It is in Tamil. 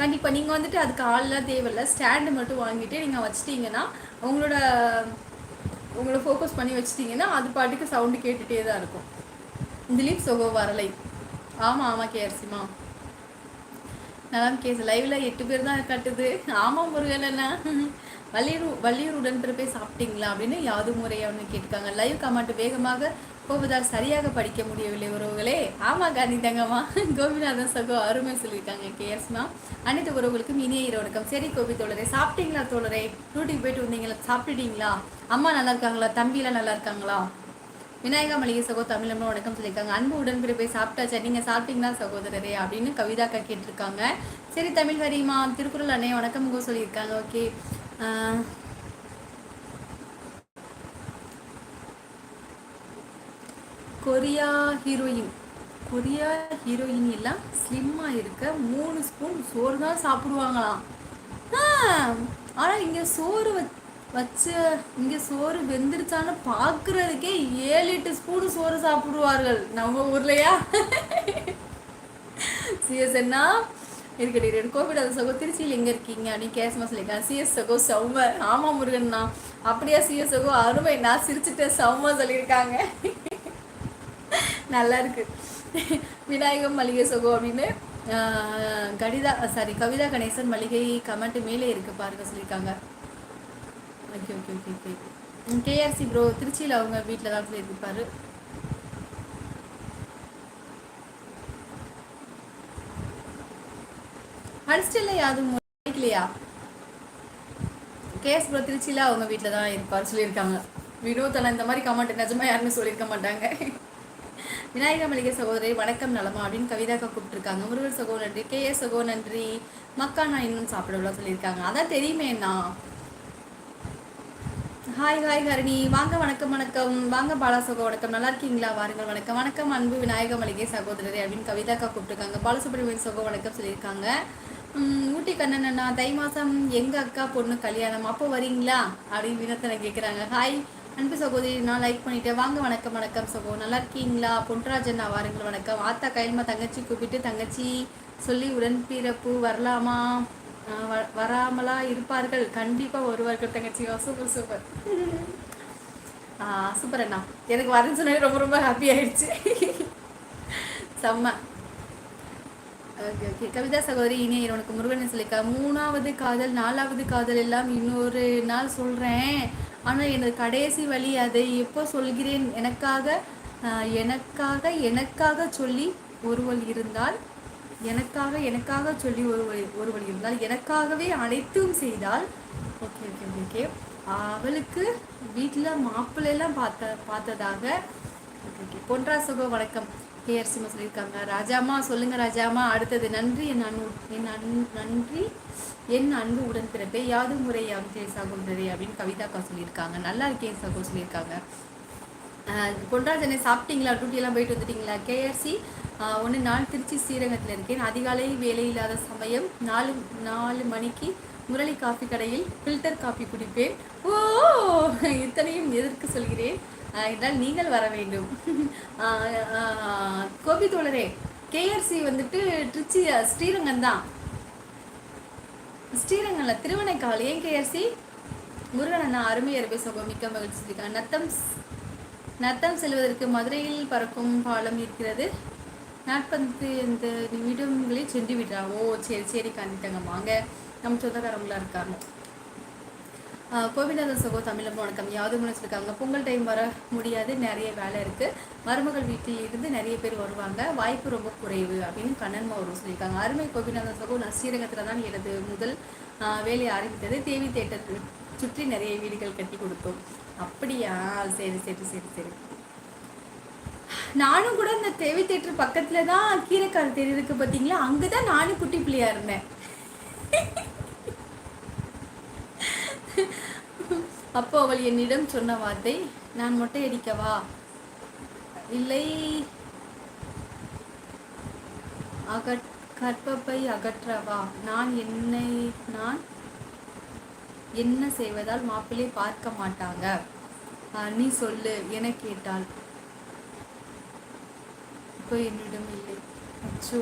கண்டிப்பாக நீங்கள் வந்துட்டு அதுக்கு ஆள்லாம் தேவையில்ல. ஸ்டாண்டு மட்டும் வாங்கிட்டு நீங்கள் வச்சிட்டிங்கன்னா உங்களோட உங்களை ஃபோக்கஸ் பண்ணி வச்சிட்டிங்கன்னா அது பாட்டுக்கு சவுண்டு கேட்டுகிட்டே தான் இருக்கும். திலீப் சொகோ வரலை. ஆமாம் ஆமாம் கேஆர்சிமா நலம் கேஸ் லைவ்ல எட்டு பேர் தான் கட்டுது. ஆமாம் முருகன் என்ன வள்ளியூர் வள்ளியூர் உடன்பிறப்பே சாப்பிட்டீங்களா அப்படின்னு யாது முறையான்னு கேட்டுக்காங்க லைவ் கமெண்ட் வேகமாக போவதால் சரியாக படிக்க முடியவில்லை உறவுகளே. ஆமாம் காந்தி தங்கம்மா. கோபிநாதன் சகோ அருமை சொல்லியிருக்காங்க கேஎஸ்மா அனைத்து உறவுகளுக்கும் இனிய இரவணக்கம் சரி கோபி தோழரே சாப்பிட்டீங்களா தோழரே? டூட்டிக்கு போயிட்டு வந்தீங்களா? சாப்பிட்டுட்டீங்களா? அம்மா நல்லா இருக்காங்களா? தம்பிலாம் நல்லா இருக்காங்களா? விநாயகா மளிகை சகோ தமிழம்னு வணக்கம் சொல்லியிருக்காங்க. அன்பு உடன்பிறப்பை சாப்பிட்டாச்சா? நீங்கள் சாப்பிட்டீங்களா சகோதரரே? அப்படின்னு கவிதாக்கா கேட்டிருக்காங்க. சரி தமிழ் வரியுமா? திருக்குறள் அண்ணே வணக்கம் சொல்லியிருக்காங்க. Okay. Korea heroine. Korea heroine எல்லாம் ஸ்லிம்மாக இருக்க மூணு ஸ்பூன் சோறு தான் சாப்பிடுவாங்களாம் ஆனால் இங்கே சோறு வச்சு இங்கே சோறு வெந்துருச்சான்னு பார்க்குறதுக்கே ஏழு எட்டு ஸ்பூனு சோறு சாப்பிடுவார்கள். நம்ம ஊர்லையா? சிஎஸ் சிஎஸ்என்னா இருக்கட்டும் கோவிட் அது சகோ திருச்சியில் எங்கே இருக்கீங்க? அப்படின்னு கேசமா சொல்லியிருக்கேன் சிஎஸ் சகோ சௌம ஆமாம் முருகன்ண்ணா அப்படியா சிஎஸ் சகோ? அருமை. நான் சிரிச்சுட்டேன் சௌமா சொல்லியிருக்காங்க. நல்லா இருக்கு. விநாயகம் மளிகை சகோ அப்படின்னு கடிதா சாரி கவிதா கணேசன் மளிகை கமெண்ட் மேலே இருக்கு பாருங்க சொல்லியிருக்காங்க. Okay okay okay okay KRC bro திருச்சியில் அவங்க வீட்டில் தான் இருப்பார். அடிச்சிட்டு யாரும் இல்லையா கேஎஸ் ப்ரோ திருச்சியில் அவங்க வீட்டில் தான் இருப்பார் சொல்லியிருக்காங்க. வினோத்தெல்லாம் இந்த மாதிரி கமெண்ட் நிஜமா யாருமே சொல்லியிருக்க மாட்டாங்க. விநாயகர் மளிகை சகோதரி வணக்கம் நலமா அப்படின்னு கவிதாக்கா கூப்பிட்டுருக்காங்க. முருகர் சகோ நன்றி கே எஸ் சகோ நன்றி. மக்கா நான் இன்னும் சாப்பிடலாம் சொல்லியிருக்காங்க. அதான் தெரியுமே நான் ஹாய் ஹாய் ஹரணி வாங்க வணக்கம் வணக்கம். வாங்க பாலாசகோ வணக்கம். நல்லா இருக்கீங்களா? வாருங்கள் வணக்கம். வணக்கம் அன்பு விநாயக மளிகை சகோதரர் அப்படின்னு கவிதாக்கா கூப்பிட்டுருக்காங்க. பாலசுப்ரமணியன் சகோ வணக்கம் சொல்லியிருக்காங்க. ஊட்டி கண்ணன் அண்ணா தை மாதம் எங்கள் அக்கா பொண்ணு கல்யாணம்? அப்போ வரீங்களா? அப்படின்னு வினத்தனை கேட்குறாங்க ஹாய் அன்பு சகோதரி நான் லைக் பண்ணிட்டேன். வாங்க வணக்கம் வணக்கம் சகோ. நல்லா இருக்கீங்களா? பொன்ராஜன் வாருங்கள் வணக்கம். ஆத்தா கைல்மா தங்கச்சி கூப்பிட்டு தங்கச்சி சொல்லி உடன்பிறப்பு வரலாமா? வராமலா இருப்பார்கள். கண்டிப்பாக வருவார்கள் தங்கச்சி. சூப்பர் சூப்பர் சூப்பர் அண்ணா. எனக்கு வரேன்னு சொன்னாலே ரொம்ப ரொம்ப ஹாப்பி ஆயிடுச்சு. செம்ம. Okay okay. கவிதா சகோதரி இனி உனக்கு முருகன் சொல்லிக்கா மூணாவது காதல் நாலாவது காதல் எல்லாம் இன்னொரு நாள் சொல்கிறேன் ஆனால் எனது கடைசி வழி அதை எப்போ சொல்கிறேன்? எனக்காக எனக்காக எனக்காக சொல்லி ஒருவள் இருந்தால் எனக்காக எனக்காக சொல்லி ஒரு வழி ஒரு வழி இருந்தால் எனக்காகவே அனைத்தும் செய்தால் ஓகே ஓகே ஓகே அவளுக்கு வீட்டில் மாப்பிள்ளையெல்லாம் பார்த்த பார்த்ததாக ஓகே ஓகே. பொன்றா சுக வணக்கம். கேஆர் சிம்மா சொல்லியிருக்காங்க. ராஜாமா சொல்லுங்க ராஜாமா அடுத்தது நன்றி என் அன்பு என் அன் நன்றி என் அன்பு உடன் பிறப்பே. யாது முறை யாவது சகோதரி அப்படின்னு கவிதாக்கா சொல்லியிருக்காங்க. நல்லா இருக்கேன் சகோ சொல்லியிருக்காங்க. பொன்ராஜனை சாப்பிட்டீங்களா? டூட்டியெல்லாம் போயிட்டு வந்துட்டீங்களா? கேஆர்சி ஒன்று நான் திருச்சி ஸ்ரீரங்கத்தில் இருக்கேன். அதிகாலை வேலை இல்லாத சமயம் நாலு நாலு மணிக்கு முரளி காஃபி கடையில் ஃபில்டர் காஃபி குடிப்பேன். ஓ இத்தனையும் எதற்கு சொல்கிறேன்? என்றால் நீங்கள் வர வேண்டும். கோபி தோழரே கேஆர்சி வந்துட்டு திருச்சி ஸ்ரீரங்கம் தான் ஸ்ரீரங்கம்ல திருவனைக்காவல் ஏன் கேஆர்சி? முருகன் அண்ணா அருமை அருமை சுகம் மிக்க மகிழ்ச்சி. நத்தம் நத்தம் செல்வதற்கு மதுரையில் பறக்கும் பாலம் இருக்கிறது. நாற்பது இந்த நிமிடங்களே சென்று விடுறாங்க ஓ சரி சரி காந்திட்டாங்க வாங்க. நம்ம சொந்தக்காரங்களாம் இருக்காங்க. கோவிநாதன் சகோ தமிழம் வணக்கம். யாவது முடிச்சிருக்காங்க பொங்கல் டைம் வர முடியாது. நிறைய வேலை இருக்குது மருமகள் வீட்டில் இருந்து நிறைய பேர் வருவாங்க. வாய்ப்பு ரொம்ப குறைவு அப்படின்னு கண்ணன்மா ஒரு சொல்லியிருக்காங்க. அருமை கோபிநாதன் சகோ நான் ஸ்ரீரங்கத்தில் தான் எனது முதல் வேலையை ஆரம்பித்தது. தேவி தேட்டர் சுற்றி நிறைய வீடுகள் கட்டி கொடுத்தோம். அப்படியா? சரி சரி சரி சரி. நானும் கூட இந்த தேவை தேட்டர் பக்கத்தில் தான் கீரைக்கார தெரு இருக்கு பார்த்தீங்களா அங்கதான் நானும் குட்டி பிள்ளையா இருந்தேன். அப்போ அவள் என்னிடம் சொன்ன வார்த்தை நான் மொட்டை அடிக்கவா இல்லை. அகற் கற்பப்பை அகற்றவா? நான் என்னை நான் என்ன செய்வதால் மாப்பிள்ளை பார்க்க மாட்டாங்க? நீ சொல்லு. என கேட்டாள். இப்போ என்னிடம் இல்லை. அச்சோ